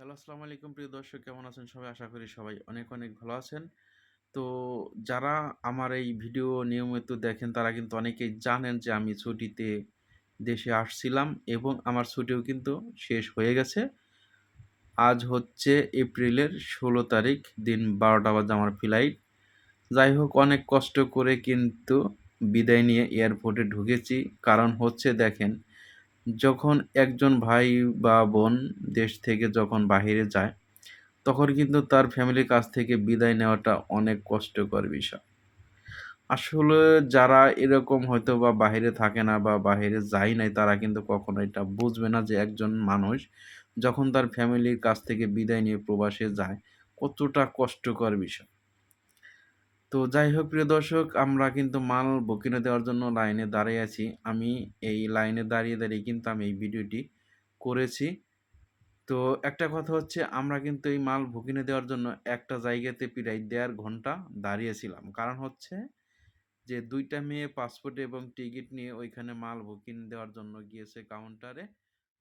Hello, আসসালামু আলাইকুম। প্রিয় দর্শক, কেমন আছেন সবাই? আশা করি সবাই অনেক অনেক ভালো আছেন। তো যারা আমার এই ভিডিও নিয়মিত দেখেন, তারা কিন্তু অনেকেই জানেন যে আমি ছুটিতে দেশে আসছিলাম এবং আমার ছুটিও কিন্তু শেষ হয়ে গেছে। আজ হচ্ছে এপ্রিলের ষোলো তারিখ, দিন বারোটা বাজে আমার ফ্লাইট। যাই হোক, অনেক কষ্ট করে কিন্তু বিদায় নিয়ে এয়ারপোর্টে ঢুকেছি। কারণ হচ্ছে, দেখেন যখন একজন ভাই বা বোন দেশ থেকে যখন বাহিরে যায়, তখন কিন্তু তার ফ্যামিলির কাছ থেকে বিদায় নেওয়াটা অনেক কষ্টকর বিষয়। আসলে যারা এরকম হয়তো বা বাহিরে থাকে না বা বাহিরে যায় নাই, তারা কিন্তু কখনো এটা বুঝবে না যে একজন মানুষ যখন তার ফ্যামিলির কাছ থেকে বিদায় নিয়ে প্রবাসে যায়, কতটা কষ্টকর বিষয়। তো যাই হোক, প্রিয় দর্শক, আমরা কিন্তু মাল বুকিংয়ে দেওয়ার জন্য লাইনে দাঁড়িয়ে আছি। আমি এই লাইনে দাঁড়িয়ে দাঁড়িয়ে কিন্তু আমি এই ভিডিওটি করেছি। তো একটা কথা হচ্ছে, আমরা কিন্তু এই মাল বুকিংয়ে দেওয়ার জন্য একটা জায়গাতে প্রায় দেড় ঘণ্টা দাঁড়িয়েছিলাম। কারণ হচ্ছে যে, দুইটা মেয়ে পাসপোর্ট এবং টিকিট নিয়ে ওইখানে মাল বুকিং দেওয়ার জন্য গিয়েছে কাউন্টারে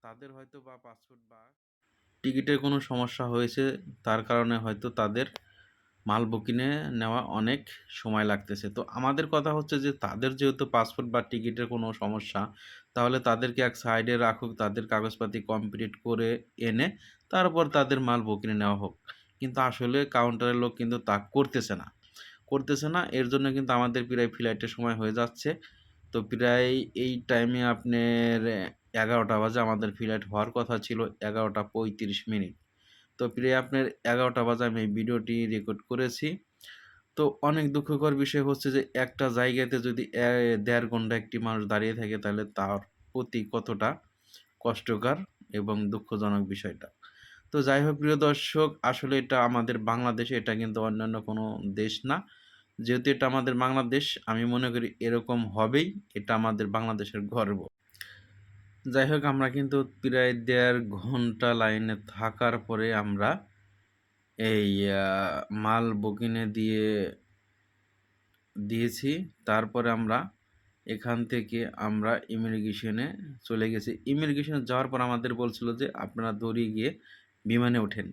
তাদের হয়তো বা পাসপোর্ট বা টিকিটের কোনো সমস্যা হয়েছে, তার কারণে হয়তো তাদের মাল বুকিংয়ে নেওয়া অনেক সময় লাগতেছে। তো আমাদের কথা হচ্ছে যে, তাদের যেহেতু পাসপোর্ট বা টিকিটের কোনো সমস্যা, তাহলে তাদেরকে এক সাইডে রাখুক, তাদের কাগজপাতি কমপ্লিট করে এনে তারপর তাদের মাল বুকিংয়ে নেওয়া হোক। কিন্তু আসলে কাউন্টারের লোক কিন্তু তা করতেছে না। করতেছে না, এর জন্য কিন্তু আমাদের প্রায় ফ্লাইটের সময় হয়ে যাচ্ছে। তো প্রায় এই টাইমে আপনার এগারোটা বাজে আমাদের ফ্লাইট হওয়ার কথা ছিল, এগারোটা পঁয়ত্রিশ মিনিট। তো প্রায় আপনার এগারোটা বাজে আমি এই ভিডিওটি রেকর্ড করেছি। তো অনেক দুঃখকর বিষয় হচ্ছে যে, একটা জায়গাতে যদি দেড় ঘণ্টা একটি মানুষ দাঁড়িয়ে থাকে, তাহলে তার প্রতি কতটা কষ্টকর এবং দুঃখজনক বিষয়টা। তো যাই হোক, প্রিয় দর্শক, আসলে এটা আমাদের বাংলাদেশে, এটা কিন্তু অন্যান্য কোনো দেশ না। যেহেতু এটা আমাদের বাংলাদেশ, আমি মনে করি এরকম হবেই, এটা আমাদের বাংলাদেশের গর্ব। যাই হোক, আমরা কিন্তু প্রায় দেড় ঘণ্টা লাইনে থাকার পরে আমরা এই মাল বুকিংয়ে দিয়ে, দিয়েছি। তারপরে আমরা এখান থেকে আমরা ইমিগ্রেশনে চলে গেছি। ইমিগ্রেশনে যাওয়ার পর আমাদের বলছিল যে, আপনারা দড়ি গিয়ে বিমানে ওঠেন।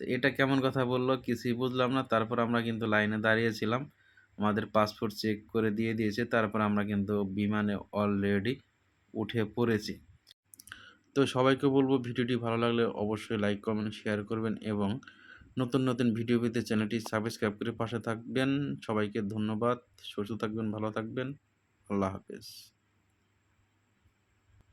তো এটা কেমন কথা বলল কিছুই বুঝলাম না। তারপর আমরা কিন্তু লাইনে দাঁড়িয়েছিলাম। আমাদের পাসপোর্ট চেক করে দিয়ে দিয়েছে। তারপর আমরা কিন্তু বিমানে অলরেডি উঠে পড়েছি। তো সবাইকে বলব ভিডিওটি ভালো লাগলে অবশ্যই লাইক কমেন্ট শেয়ার করবেন এবং নতুন নতুন ভিডিও পেতে চ্যানেলটি সাবস্ক্রাইব করে পাশে থাকবেন। সবাইকে ধন্যবাদ। সুস্থ থাকবেন, ভালো থাকবেন। আল্লাহ হাফেজ।